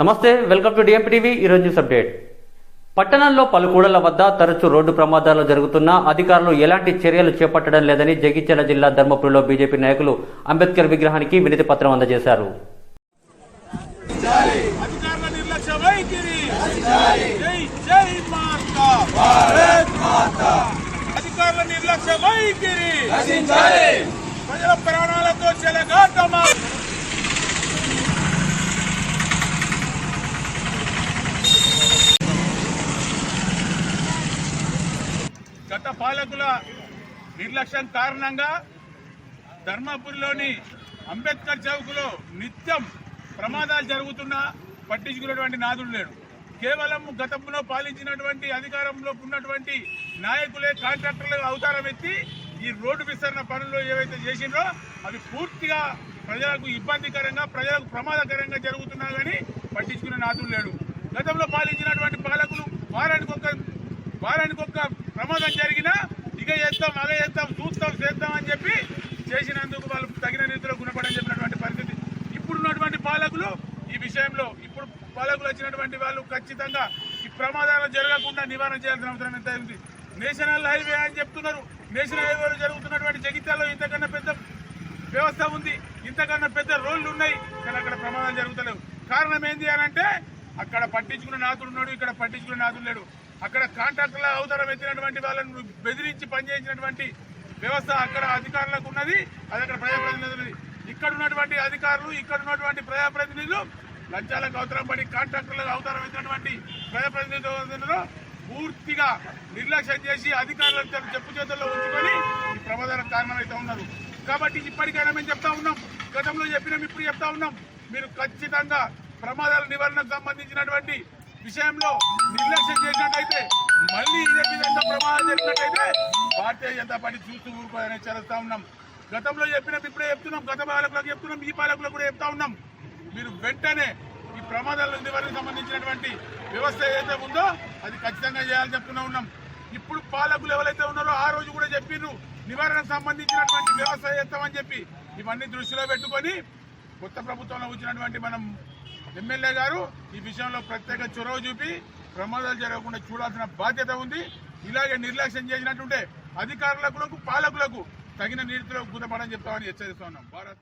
నమస్తే welcome to DMP TV ఈరోజు news update పట్టణంలో పలు కూడళ్ళ వద్ద తరచూ రోడ్డు ప్రమాదాలు జరుగుతున్నా అధికారులు ఎలాంటి చర్యలు చేపట్టడం లేదని జగిత్యాల జిల్లా ధర్మపురిలో బీజేపీ నాయకులు అంబేద్కర్ విగ్రహానికి వినతి పత్రం అందజేశారు. అధికారుల నిర్లక్ష్య వైఖరి. జై జై మాతా భారత్ మాతా. అధికారుల నిర్లక్ష్య వైఖరి. ప్రజల ప్రాణాలతో చెలగాటమా గత పాలకుల నిర్లక్ష్యం కారణంగా ధర్మపురిలోని అంబేద్కర్ చౌక్లో నిత్యం ప్రమాదాలు జరుగుతున్నా పట్టించుకున్నటువంటి నాదుడు లేడు. కేవలం గతంలో పాలించినటువంటి అధికారంలో ఉన్నటువంటి నాయకులే కాంట్రాక్టర్లు అవతారం ఎత్తి ఈ రోడ్డు విస్తరణ పనులు ఏవైతే చేసిండ్రో అవి పూర్తిగా ప్రజలకు ఇబ్బందికరంగా ప్రజలకు ప్రమాదకరంగా జరుగుతున్నా కానీ పట్టించుకునే నాదుడు లేడు. గతంలో పాలించినటువంటి పాలకులు వారానికి ఒక వారానికి ఒక ప్రమాదం జరిగింది చేస్తాం చేస్తాం చూస్తాం చేద్దాం అని చెప్పి చేసినందుకు వాళ్ళు తగిన రీతిలో గుణపడని చెప్పినటువంటి పరిస్థితి. ఇప్పుడున్నటువంటి పాలకులు ఈ విషయంలో ఇప్పుడు పాలకులు వచ్చినటువంటి వాళ్ళు ఖచ్చితంగా ఈ ప్రమాదాలు జరగకుండా నివారణ చేయాల్సిన అవసరం ఎంత ఉంది? నేషనల్ హైవే అని చెప్తున్నారు. నేషనల్ హైవేలో జరుగుతున్నటువంటి జగిత్యాల్లో ఇంతకన్నా పెద్ద వ్యవస్థ ఉంది. ఇంతకన్నా పెద్ద రోడ్లు ఉన్నాయి. కానీ అక్కడ ప్రమాదాలు జరుగుతలేవు. కారణం ఏంటి అని అంటే అక్కడ పట్టించుకున్న నాతుడు ఉన్నాడు ఇక్కడ పట్టించుకున్న నాతుడు లేడు. అక్కడ కాంట్రాక్టర్ల అవసరం ఎత్తినటువంటి వాళ్ళను బెదిరించి పనిచేసినటువంటి వ్యవస్థ అక్కడ అధికారులకు ఉన్నది. అది అక్కడ ప్రజాప్రతినిధులది ఇక్కడ ఉన్నటువంటి అధికారులు ఇక్కడ ఉన్నటువంటి ప్రజాప్రతినిధులు లంచాలకు అవసరం పడి కాంట్రాక్టర్లకు అవసరం ఎత్తినటువంటి ప్రజాప్రతినిధులు పూర్తిగా నిర్లక్ష్యం చేసి అధికారులను చెప్పు చేతుల్లో ఉంచుకొని ఈ ప్రమాదానికి కారణమైతే ఉన్నారు. కాబట్టి ఇప్పటికైనా మేము చెప్తా ఉన్నాం. గతంలో చెప్పినాం ఇప్పుడు చెప్తా ఉన్నాం. మీరు ఖచ్చితంగా ప్రమాదాల నివారణకు సంబంధించినటువంటి విషయంలో నిర్లక్ష్యం చేసినట్టయితే మళ్ళీ ఇదే విధంగా ప్రమాదం జరిగినట్టయితే భారతీయ జనతా పార్టీ చూస్తూ ఊరుకోవాలని చేస్తా ఉన్నాం. గతంలో చెప్పినప్పుడు ఇప్పుడే చెప్తున్నాం గత పాలకులకు చెప్తున్నాం ఈ పాలకులకు కూడా చెప్తా ఉన్నాం. మీరు వెంటనే ఈ ప్రమాదాల నివారణకు సంబంధించినటువంటి వ్యవస్థ ఏదైతే ఉందో అది ఖచ్చితంగా చేయాలని చెప్తున్నా ఉన్నాం. ఇప్పుడు పాలకులు ఎవరైతే ఉన్నారో ఆ రోజు కూడా చెప్పిర్రు నివారణకు సంబంధించినటువంటి వ్యవస్థ చేస్తామని చెప్పి. ఇవన్నీ దృష్టిలో పెట్టుకొని కొత్త ప్రభుత్వంలో వచ్చినటువంటి మనం ఎమ్మెల్యే గారు ఈ విషయంలో ప్రత్యేక చొరవ చూపి ప్రమాదాలు జరగకుండా చూడాల్సిన బాధ్యత ఉంది. ఇలాగే నిర్లక్ష్యం చేసినట్టుంటే అధికారులకు పాలకులకు తగిన నీతిలో గుణపడని చెప్తామని హెచ్చరిస్తున్నాం భారత్